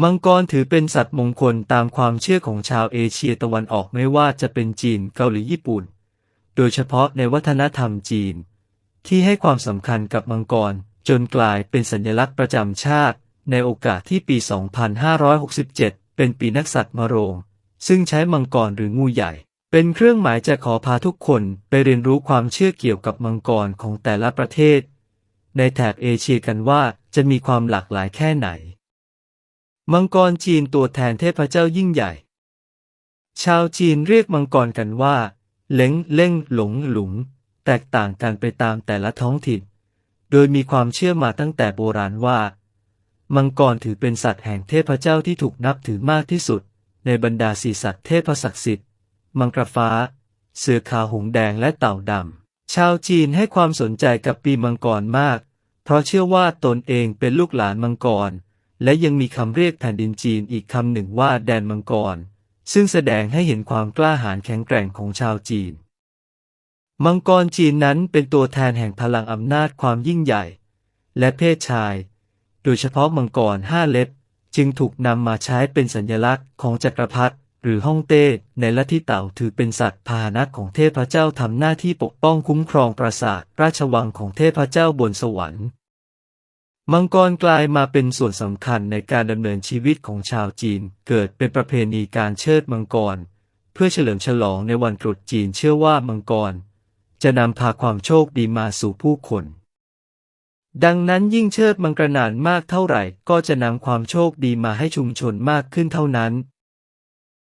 มังกรถือเป็นสัตว์มงคลตามความเชื่อของชาวเอเชียตะวันออกไม่ว่าจะเป็นจีนเกาหลีญี่ปุ่น โดยเฉพาะในวัฒนธรรมจีน ที่ให้ความสำคัญกับมังกรจนกลายเป็นสัญลักษณ์ประจำชาติ ในโอกาสที่ปี 2567 เป็นปีนักษัตริย์มโรง ซึ่งใช้มังกรหรืองูใหญ่ เป็นเครื่องหมายจะขอพาทุกคนไปเรียนรู้ความเชื่อเกี่ยวกับมังกรของแต่ละประเทศ ในแถบเอเชียกันว่าจะมีความหลากหลายแค่ไหน มังกรจีนตัวแทนเทพเจ้ายิ่งใหญ่ ชาวจีนเรียกมังกรกันว่า เล้งเล่งหลงหลุง แตกต่างกันไปตามแต่ละท้องถิ่น โดยมีความเชื่อมาตั้งแต่โบราณว่า มังกรถือเป็นสัตว์แห่งเทพเจ้าที่ถูกนับถือมากที่สุด ในบรรดาสีสัตว์เทพศักดิ์สิทธิ์ มังกรฟ้า เสือขาวหงแดงและเต่าดำ ชาวจีนให้ความสนใจกับปีมังกรมาก เพราะเชื่อว่าตนเองเป็นลูกหลานมังกร และยังมีคำเรียกแผ่นดินจีนอีกคำหนึ่งว่าแดนมังกร ซึ่งแสดงให้เห็นความกล้าหาญแข็งแกร่งของชาวจีน มังกรจีนนั้นเป็นตัวแทนแห่งพลังอำนาจความยิ่งใหญ่ และเพศชาย โดยเฉพาะมังกรห้าเล็บ จึงถูกนำมาใช้เป็นสัญลักษณ์ของจักรพรรดิหรือฮ่องเต้ในลัทธิเต่าถือเป็นสัตว์พาหนะของเทพเจ้าทำหน้าที่ปกป้องคุ้มครองปราสาทราชวังของเทพเจ้าบนสวรรค์ มังกรกลายมาเป็นส่วนสำคัญในการดำเนินชีวิตของชาวจีน เกิดเป็นประเพณีการเชิดมังกร เพื่อเฉลิมฉลองในวันตรุษจีนเชื่อว่ามังกร จะนำพาความโชคดีมาสู่ผู้คน ดังนั้นยิ่งเชิดมังกรนานมากเท่าไหร่ ก็จะนำความโชคดีมาให้ชุมชนมากขึ้นเท่านั้น